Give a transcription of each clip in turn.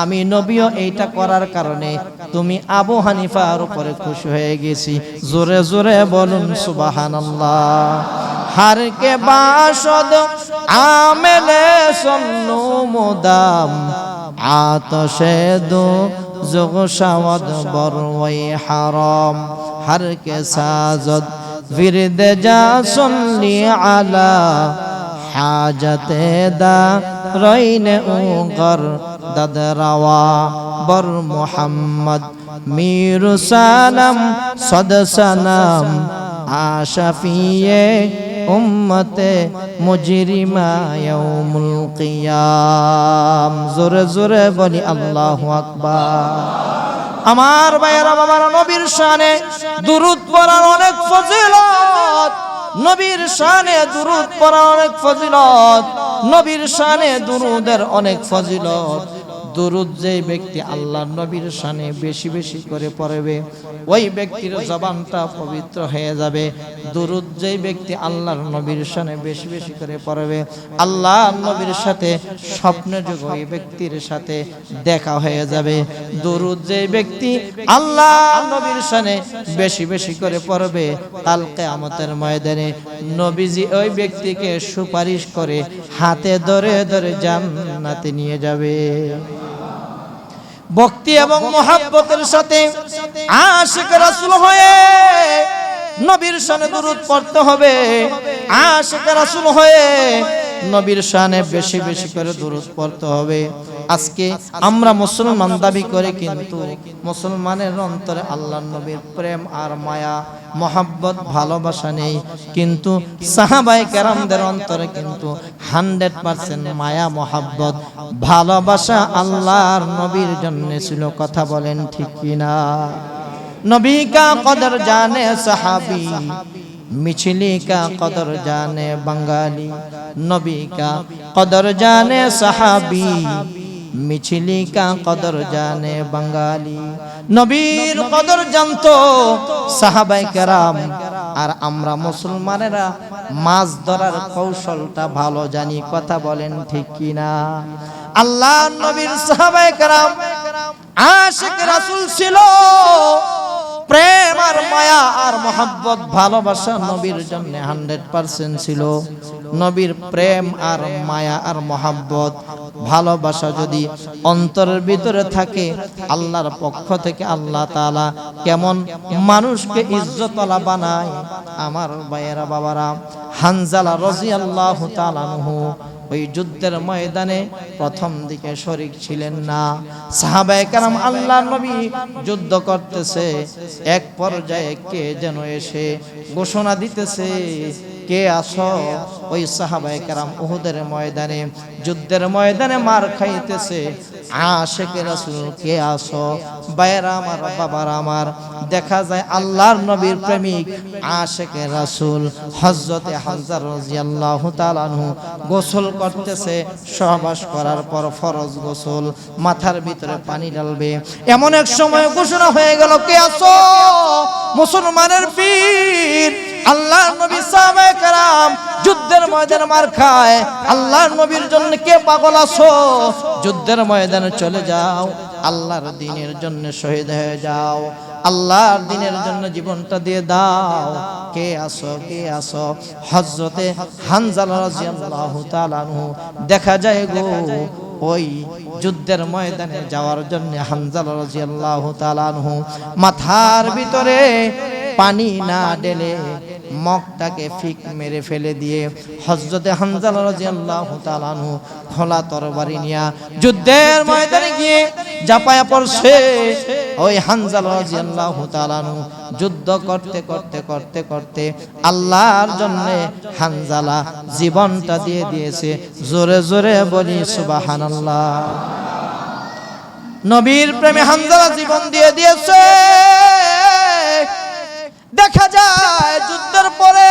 আমি নবীও এইটা করার কারণে তুমি আবু হানিফার উপরে খুশি হয়ে গেছি। জোরে জোরে বলুন সুবাহান হারকে বাসদ আমেলে সন্নু মুদাম। আতশে দু যোগ সামদ বরওয়াই হারম। কে সাজদ বিরদে যা সন্নি আলা হাজতে রইনে উগর দদরওয়া বর মোহাম্মদ মীর সালাম সদসনাম আশফিয়ে উম্মতে মুজরিমায়ুল কিয়াম। জোরে জোরে বলি আল্লাহ আকবার। আমার ভাইয়েরা আমার নবীর শানে দুরুদ পড়ার অনেক ফজিলত। নবীর শানে দুরুদ পড়া অনেক ফজিলত। নবীর শানে দুরুদের অনেক ফজিলত। দুরুদ যে ব্যক্তি আল্লাহ নবীর শানে বেশি বেশি করে পড়বে ওই ব্যক্তির জবানটা পবিত্র হয়ে যাবে। দুরুদ যে ব্যক্তি আল্লাহর নবীর শানে বেশি বেশি করে পড়বে, আল্লাহ নবীর সাথে স্বপ্নে যুগ ওই ব্যক্তির সাথে দেখা হয়ে যাবে। দুরুদ যে ব্যক্তি আল্লাহ নবীর শানে বেশি বেশি করে পড়বে, কাল কিয়ামতের ময়দানে নবীজি ওই ব্যক্তিকে সুপারিশ করে হাতে ধরে ধরে জান্নাতে নিয়ে যাবে। ভক্তি এবং মোহাব্বতের সাথে আশিক রাসুল হয়ে নবীর সনে দূরত পড়তে হবে। আশিক রাসুল হয়ে নবীর শানে বেশি বেশি করে দুরূদ পড়তে হবে। আজকে আমরা মুসলমান দাবি করে কিন্তু মুসলমানের অন্তরে আল্লাহ নবীর প্রেম আর মায়া মহাব্বত ভালোবাসা নেই। কিন্তু সাহাবাই কেরামদের অন্তরে কিন্তু হান্ড্রেড পার্সেন্ট মায়া মহাব্বত ভালোবাসা আল্লাহর নবীর জন্য ছিল। কথা বলেন ঠিক কিনা? নবী কা কদর জানে সাহাবি। মিছিলি কা কদর জানে বাঙালি নবী কা কদর জানে সাহাবি মিছিলি কা কদর জানে বাঙালি। নবীর কদর জানত সাহাবাই কেরাম। আর আমরা মুসলমানেরা মাছ ধরার কৌশলটা ভালো জানি কথা বলেন ঠিক কিনা? আল্লাহ নবীর সাহাবাই কেরাম আশেখ রাসুল ছিল। মায়া আর মোহাব্বত ভালোবাসা নবীর জন্য হান্ড্রেড পার্সেন্ট ছিল। নবীর প্রেম আর মায়া আর মোহাব্বত ভালোবাসা যদি অন্তরের ভিতরে থাকে, আল্লাহর পক্ষ থেকে আল্লাহ তালা কেমন মানুষকে ইজ্জতলা বানায়। আমার ভাইয়েরা, বাবারা হানজালা রাজি আল্লাহ তালানহু ওই যুদ্ধের ময়দানে প্রথম দিকে শরিক ছিলেন না। সাহাবায় কারাম আল্লাহ নবী যুদ্ধ করতেছে, এক পর্যায়ে কে যেন এসে ঘোষণা দিতেছে কে আসো ওই সাহাবাই কারাম উহুদের ময়দানে, যুদ্ধের ময়দানে মার খাইতেছে। আশেকে রাসূল, কে আসো বাইরা আমার, বাবার আমার, দেখা যায় আল্লাহর নবীর প্রেমিক আশেকে রাসূল, হযরতে হামজা রাদিয়াল্লাহু তাআলা আনহু গোসল করতেছে। সহবাস করার পর ফরজ গোসল, মাথার ভিতরে পানি ঢালবে। এমন এক সময় ঘোষণা হয়ে গেল, কে আসো মুসলমানের পীর। আল্লাহ নবী সাহাবায়ে کرام যুদ্ধের ময়দানে মার খায় আল্লাহর নবীর জন্য কে পাগল আছো যুদ্ধের ময়দানে চলে যাও আল্লাহর দিনের জন্য শহীদ হয়ে যাও আল্লাহর দিনের জন্য জীবনটা দিয়ে দাও কে আসো কে আসো হযরতে হানজালা রাদিয়াল্লাহু তাআলা আনহু দেখা যায় গো ওই যুদ্ধের ময়দানে যাওয়ার জন্য হানজালা রাদিয়াল্লাহু তাআলা আনহু মাথার ভিতরে পানি না ঢেলে মগটাকে ফিক মেরে ফেলে দিয়ে হজরতে হানজালা রাদিয়াল্লাহু তাআলা আনহু খোলা তরবারি নিয়া যুদ্ধের ময়দানে গিয়ে জাপায়া পড়ছে। ওই হানজালা রাদিয়াল্লাহু তাআলা আনহু যুদ্ধ করতে করতে করতে করতে আল্লাহর জন্য হানজালা জীবনটা দিয়ে দিয়েছে। জোরে জোরে বলি সুবহানাল্লাহ। নবীর প্রেমে হানজালা জীবন দিয়ে দিয়েছে। দেখা যায় যুদ্ধের পরে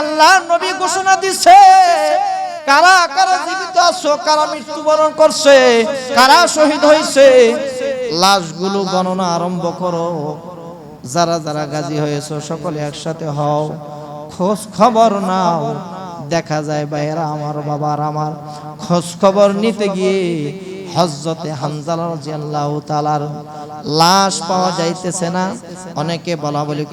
আল্লাহ নবী ঘোষণা দিছে, কারা কারা জীবিত আছো, কারা মৃত্যুবরণ করছে, কারা শহীদ হয়েছে লাশগুলো গণনা আরম্ভ করো। যারা যারা গাজী হয়েছে, সকলে একসাথে হও। খোঁজ খবর নাও। দেখা যায় ভাইয়েরা, আমার বাবার আমার খোঁজ খবর নিতে গিয়ে হজরতে হানজালা রাদিয়াল্লাহু তাআলার লাশ পাওয়া যাইতেছে না। অনেকে বলা বলি